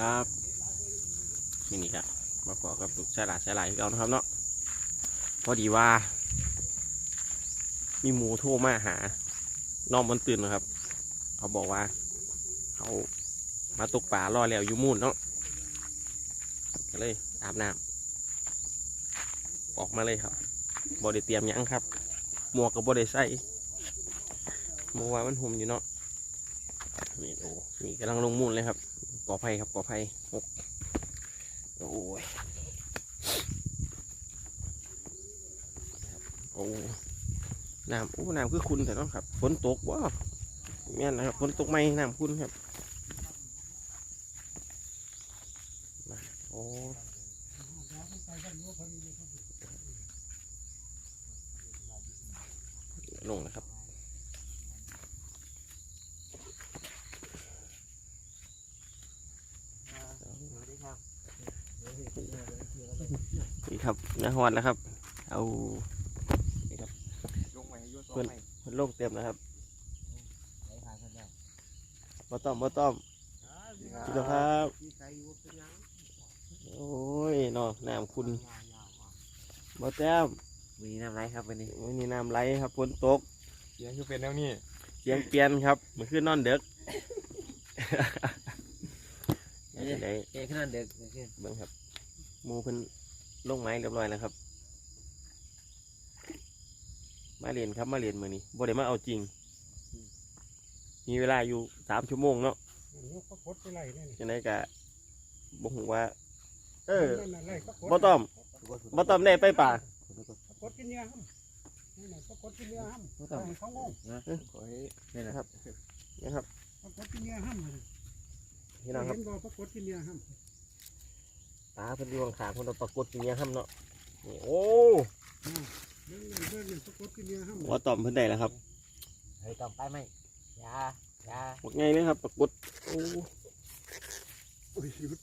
ครับนี่นี่ครับมาพอกับลูกชายหลานชายหลานเรานะครับเนาะพอดีว่า มีหมูโทรมาหา น้องมันตื่นนะครับ เขาบอกว่าเขามาตกปลารอแล้วอยู่มูนเนาะก็เลยอาบน้ำออกมาเลยครับบอได้เตรียมยังครับ หมวกกับบอได้ใส่หมวกว่ามันหุ่มอยู่เนาะนี่โอ้นี่กำลังลงมูนเลยครับ อดภัยครับปลอดภัยหกโอ้ยโอ้น้ำโอ้น้ำคือคุณแต่ต้องครับฝนตกว้าแม่นนะครับฝนตกไหมน้ำคุณครับมาโอ้ลงนะครับ นี่ ครับนะฮอนแล้วครับ เอาลงไปโยนเพิ่นไปมันโล่งเต็มนะครับมาต้อมมาต้อมพี่น้องครับโอ้ยเนาะน้ำคุณมาแต้มมีน้ำไรครับวันนี้วันนี้น้ำไหลครับฝนตกเสียงคือเป็นแล้วนี่เสียงเปลี่ยนครับมันคือนอนเด็กเดี๋ยวได้เอ๊ะขนาดเด็กเด็กเบิ่งครับหมูเพิ่น ลงไม้เรียบร้อยแล้วครับ มาเรียนครับมาเรียนมือนี้บ่ได้มาเอาจริง มีเวลาอยู่สามชั่วโมงเนาะยกปรากฏไปไล่นี่จังไดกะบ่ฮู้ว่า เออนั่นน่ะไล่ปรากฏบ่ต้อมบ่ต้อมได้ไปป่าปรากฏกินเนื้อห้ำนั่นน่ะปรากฏกินเนื้อห้ำบ่ต้องเขางงขอให้นี่นะครับนะครับปรากฏกินเนื้อห้ำเลยพี่น้องครับเห็นบ่ปรากฏกินเนื้อห้ำปลาเพิ่นอยู่ข้างๆเพิ่นเอาปรากฏอย่างเงี้ยครับเนาะนี่โอ้เบิ่งนั่นเบิ่งนั่นปรากฏกินเนื้อห้ำบ่ต้อมเพิ่นได้แล้วครับเฮ้ยต้องไปไหมยายาบอกไงเลยครับปรากฏโอ้โอ้ยหยุด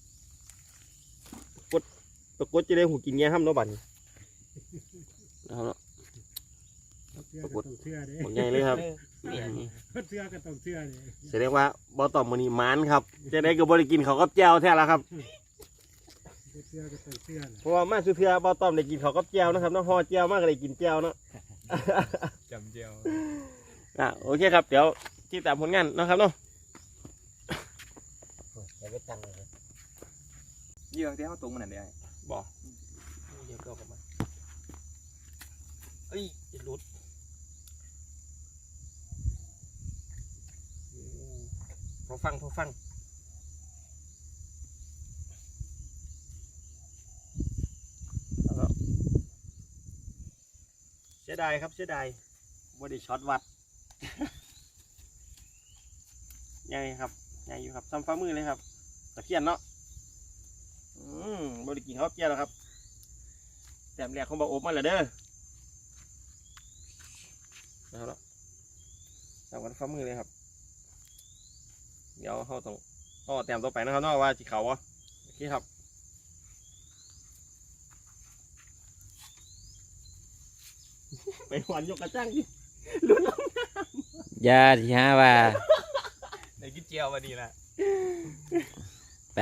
ปรากฏจะได้หูกินเงี้ยครับเนาะบัดนี้นะครับเนาะเสื้อก็ต้องเสื้อเด้บอกไงเลยครับเสื้อก็ต้องเสื้อเด้แสดงว่าบ่ต้อมมื้อนี้มานครับจะได้ก็บ่ได้กินข้ากับแจ่วแท้แล้วครับ เสื้อก็ต้องเสื้อเพราะว่ามาสุเทือบ่ต้อมได้กินข้าวกับแจ่วนะครับเนาะห่อแจ่วมากก็ได้กินแจ่วเนาะ จำเจียวอะโอเคครับ เดี๋ยวติดตามผลงานนะครับเนาะอย่าไปตังเลยเยี่ยงที่เขาตรงมันนั่นได้บอกเดี๋ยวก็ออกมาเอ้ยจะหลุดโอ้พอฟังพอฟังเอาละเสี ยดายครับเสียดายบอดี้ช็อตวัดใหญ่ครับใหญ่อยู่ครับซ้ำฟ้ามือเลยครับตะเคียนเนาะอืมบริกินข้าวเกี๊ยวแล้วครับแต้มแรกของบาอบมาแล้วเด้อเอาละจับกันฟ้ามือเลยครับ เดี๋ยวเขาต้องเขาแต้มต่อไปนะครับเนอกว่าจีเขาวะโอเคครับ ไปหวานยกกระจ้างที่ลุ้นแล้วยาที่หาว่าในกินเจียวมาดีละไป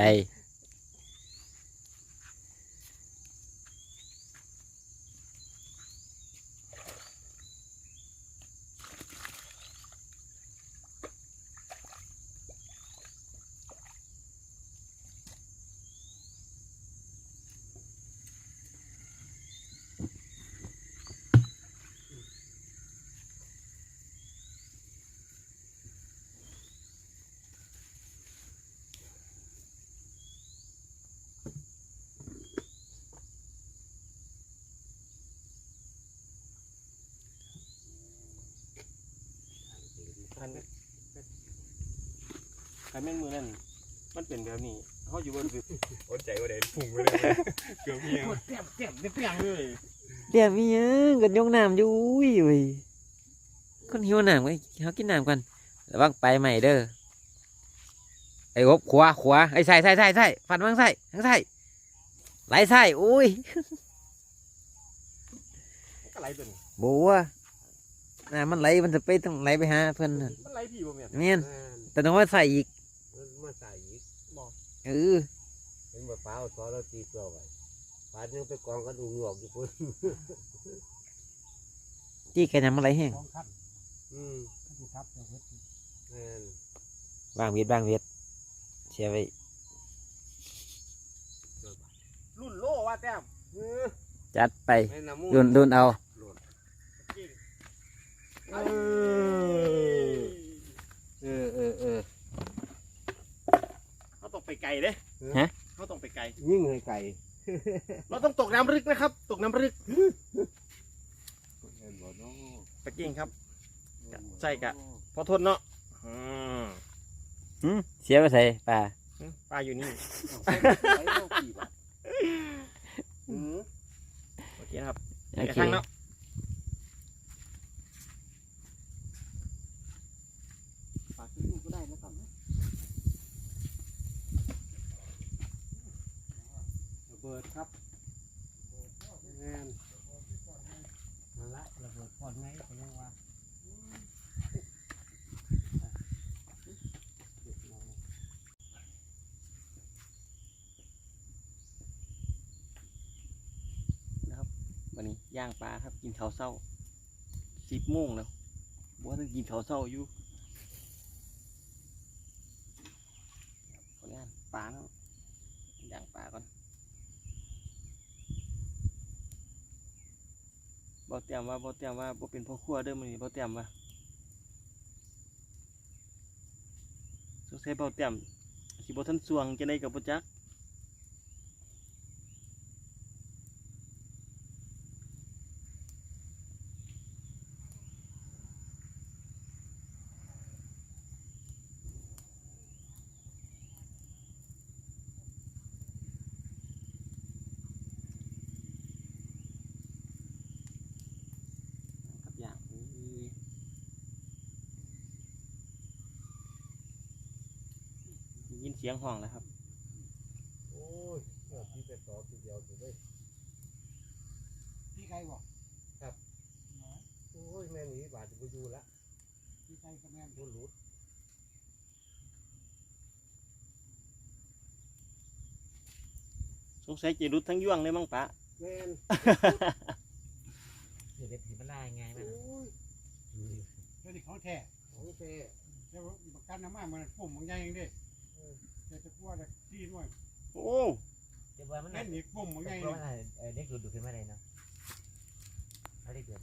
คันคันแม่นมือนั่นมันเป็นแบบนี้เขาอยู่บนคืออดใจว่าเด่นพุ่งไปเลยเกือบเพียงเต็มเต็มเต็มเต็มเลยเดี๋ยวมียังกันยกน้ำอยู่อุ้ยอุ้ยคนหิวน้ำไว้เขากินน้ำกันระวังไปใหม่เด้อไอ้อบขวาขวาไอ้ใส่ใส่ใส่ใส่ฟันวางใส่ทั้งใส่ไหลใส่อุ้ยก็ไหลตัวนี้บัว น่ะมันไหลมันจะไปต้องไหลไปหาเพื่อนน่ะมันไหลพี่บ่แม่นเมียนแต่ต้องว่าใส่อีกมาใส่อีกเเออเป็นมะพร้าวซอเราตีตัวไว้ปลายังไปกองกระดูกหงอกอยู่พุ่นจี้แกนำอะไรแห้งสองขั้นอืมขั้นที่ทับเดี๋ยวเฮ็ดแม่นบางเวียดบางเวียดเสียไว้รุ่นโลว่าแต้มเออจัดไปแม่น้ำมูกดุนดุนเอา เออเออเออเออ เขาต้อง ไปไกลเด้ฮะ เขาต้องไปไกล ยิ่งให้ไก่เราต้องตกน้ำลึกนะครับ ตกน้ำลึกเห็นบ่เนาะตะกิ้งครับใส่กะ พอทนเนาะอืมหึเสียไปใส่ปลาปลาอยู่นี่ เอาไปเอากี่บาทอืมโอเคนะครับโอเดี๋ยวเคทางเนาะ ปลาที่ลูกก็ได้นะครับนะระเบิดครับแม่น นั่นละระเบิดพอดไงเขายังว่า วั นี้ย่างปลาครับ กินข้าวเศร้าสิบโมงแล้วบอกว่าต้องกินข้าวเศร้าอยู่ขออนุญาตปลาเนาะย่างปลาก่อนบอเตรียมว่าบอเตรียมว่าบอเป็นพ่อครัวเด้อมันนี้บอเตรียมว่าสงสัยบอเตรียมสิบอทันสวงจะได้กับปจัก กับอย่างนี้ได้ยินเสียงห้องแล้วครับ โอ้ยเออพี่ไปต่อทีเดียวถูกไหมพี่ไก่บอกโอ้ยแม่หนีบาดจะไปอยู่ละพี่ไก่ก็แม่นบุหลุดสงสัยจะรุดทั้งยวงเลยมั้งปะ แม่นเดี๋ยวเด็กผีมันไล่ไงมันโอ้ยเดี๋ยวนี้เขาแท้ของแท้เดี๋ยวประกันน้ำมันมันปุ่มบางอย่างเองเด้ เดี๋ยวจะกลัวจะที่ด้วยโอ้เดี๋ยวว่ามันเล่นอีกปุ่มบางอย่างเพราะว่าเด็กดูดูขึ้นมาเลยเนาะเขาเด็กเดือน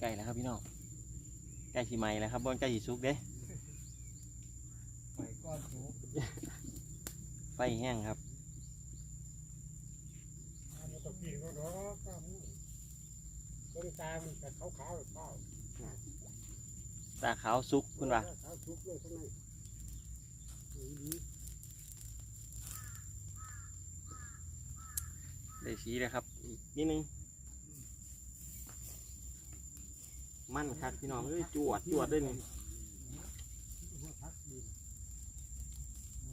ไก่แล้วครับพี่น้องไก่สีไหม้แล้วครับบอนไก่สีสุกเด้ไปก้อนสูงไฟแห้งครับ อันนี้ต้องปีนก็ร้อก็มู ต้นตามันแต่ขาวๆเปล่าตาขาวสุกคุณว่าขาวทุกเลยข้างในดีได้สีเลยครับอีกนิดนึง มั่นคักพี่น้องเอ้ยจวดจวดด้วยนี่หัวทักดี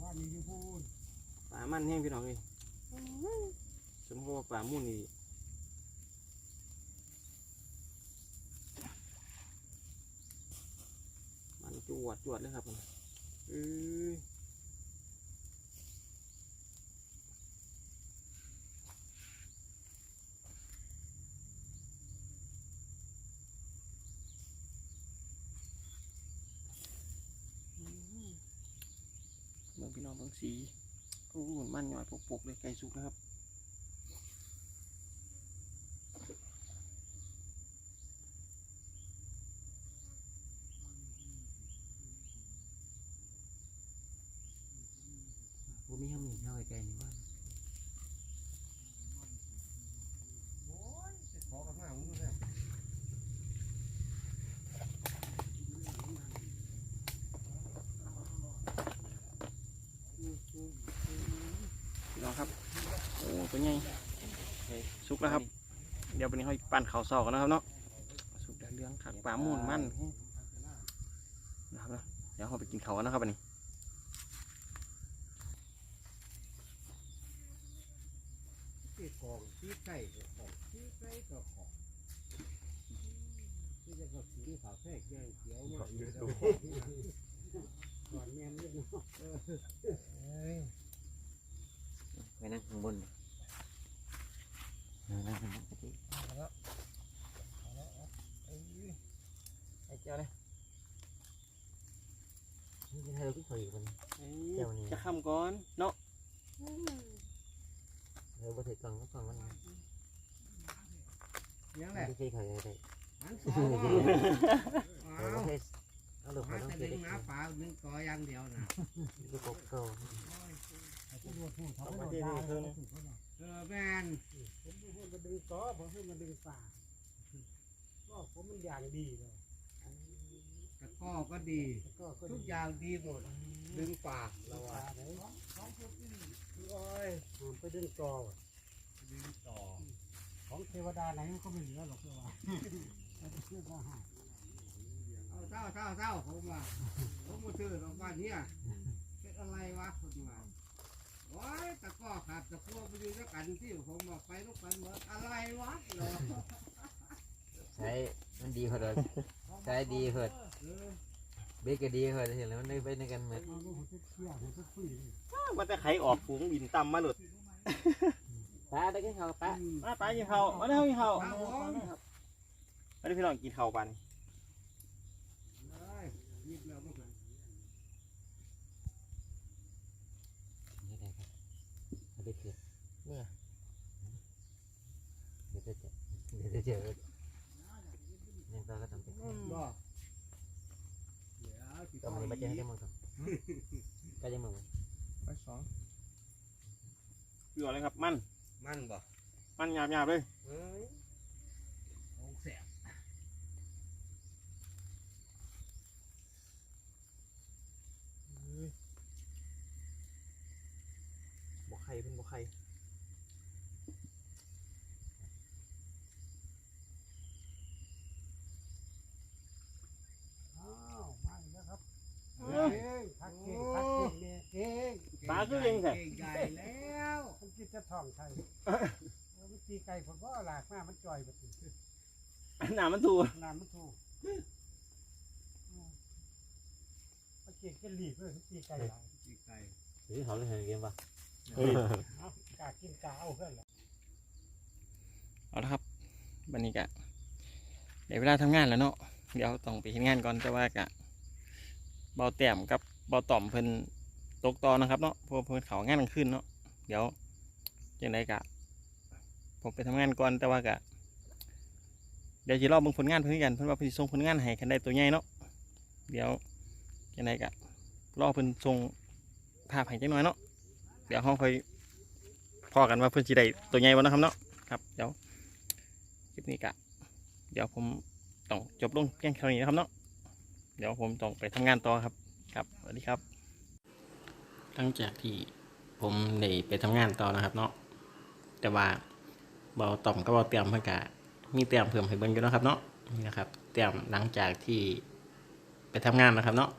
ว่ามีอยู่พูนปลามั่นแห้งพี่น้องเลยสมมติว่าปลามุ่นนี่ มันจวดจวดเลยครับเอ้ยเมืองพี่น้องเมืองสีโอ้มันหน่อยปกๆเลยไก่สุกนะครับ ผม มีห้ามหนึ่งเท่าไกลๆนี่ว่าขอกับมาของมึงเนี่ยพี่น้องครับ โอ้เป็นไงสุกแล้วครับ เดี๋ยววันนี้เขาปั่นข้าวซอกกันนะครับเนาะ สุกแล้วเรื่องขักปลาหมุนมันนะครับเนาะเดี๋ยวเขาไปกินเขากันนะครับวันนี้ ตีกองตีไก่ก็ของตีไก่ก็ของจะกับสีขาวแทรกแยงเขียวมาก่อนเมียนเรื่องเนาะไปนั่งข้างบนนั่งนั่งข้างบนก็ดี ไอ้เจ้าเลย นี่ให้เราขึ้นไปอีกคน เจ้านี่ จะคำก่อนเนาะ เออบ่ถือกล่องก็กล่องมัน ที่เขาอะไรหันสองเออบ่ใช่เอาลูกมาเขาต้องแต่ก็บดึงหาปลาดึงต่ออย่างเดียวนะลูกกบเก่าเอามาที่นี่เพิ่นเออแมนผมเป็นคนมาดึงต่อผมให้มาดึงปลาก็ผมมันอย่างดีเลยตะก้อก็ดีทุกอย่างดีหมด ดึงปลาเราอะโอ้ยผมไปดึงต่อดึงต่อ ของเทวดาไหนมันก็ไม่เหลือหรอกเพื่อว่าเพื่อว่าหาเอาเศร้าเศร้าเศร้าผมว่าผมมาซื้อตรงบ้านเนี้ยเป็นอะไรวะคนว่าโอ้ยตะก้อขาดตะพวกไปอยู่ด้วยกันที่ผมว่าไปลูกกันหมดอะไรวะเหรอใช้มันดีเพิ่นใช้ดีเพิ่นเออเบรกก็ดีเพิ่นเห็นแล้วมันได้ไปในกันหมดเอาลูกผมจะเชี่ยผมจะคุยเลยมันจะไขออกฝูงบินต่ำมาหลุด ป้าได้กินข้าวป้ามาไปกินข้าวมาได้เอากินข้าวเอาผมมาได้พี่น้องกินข้าวปันเอ้ยยิบแล้วมันก็นี่ได้ครับเอาไปเก็บเนี่ยเดี๋ยวจะเจอเดี๋ยวจะเจอยังต่อก็ต้องไปบ่เดี๋ยวสิก็มือมาเจอให้ได้มั้งครับก็ยังมือไปสองเกลือเลยครับมัน มันบ่มันหยาบหยาบๆเลยเอ้ยของแสบบ่ไข่เพิ่นบ่ไข่อ้าวมาอีกแล้วครับเก่งพักเก่งพักเก่งเนี่ยเก่งปลาคือยังไงเก่งใหญ่แล้วมันคิดจะ ท่องไทยเออมันตีไก่ผมว่าหลากมามันจ่อยแบบนี้หนามันถูน้ำมันถูกมันเก่งจะหลีบเลยตีไก่หลายตีไก่หรือเขาเล่นเกมปะเอากากินกาเอาเพื่อนแหละเอาละครับบันนี้กะเดี๋ยวเวลาทำงานแล้วเนาะเดี๋ยวต้องไปเห็นงานก่อนแต่ว่ากะเบาแต้มกับเบาต่อมเพิ่นตกต่อนะครับเนาะเพราะว่าเพิ่นเขางานกลางคืนเนาะเดี๋ยว ยังไงกะ ผมไปทำงานก่อนแต่ว่ากะ เดี๋ยวจะรอบิ่งผลงานเพิ่นกันเพิ่นว่าเพิ่ส่งผลงานให้กันได้ตัวใหญ่เนาะเดี๋ยวยังไงกะรอเพิ่นส่งภาพให้จังหน่อยเนาะเดี๋ยวเฮาค่อยพอกันว่าเพิ่นสิได้ตัวใหญ่บ่เนะครับเนาะครับเดี๋ยวคลิปนี้กะ เดี๋ยวผมต้องจบลงเพียงเท่านี้นะครับเนาะเดี๋ยวผมต้องไปทำงานต่อครับครับสวัสดีครับ หลังจากที่ผมได้ไปทำงานต่อนะครับเนาะ แต่ว่าเบาต่อมก็เบาเตรียมเพื่อกะมีเตรียมเพิ่มให้เบิ้งอยู่นะครับเนาะนี่นะครับเตรียมหลังจากที่ไปทำงานนะครับเนาะ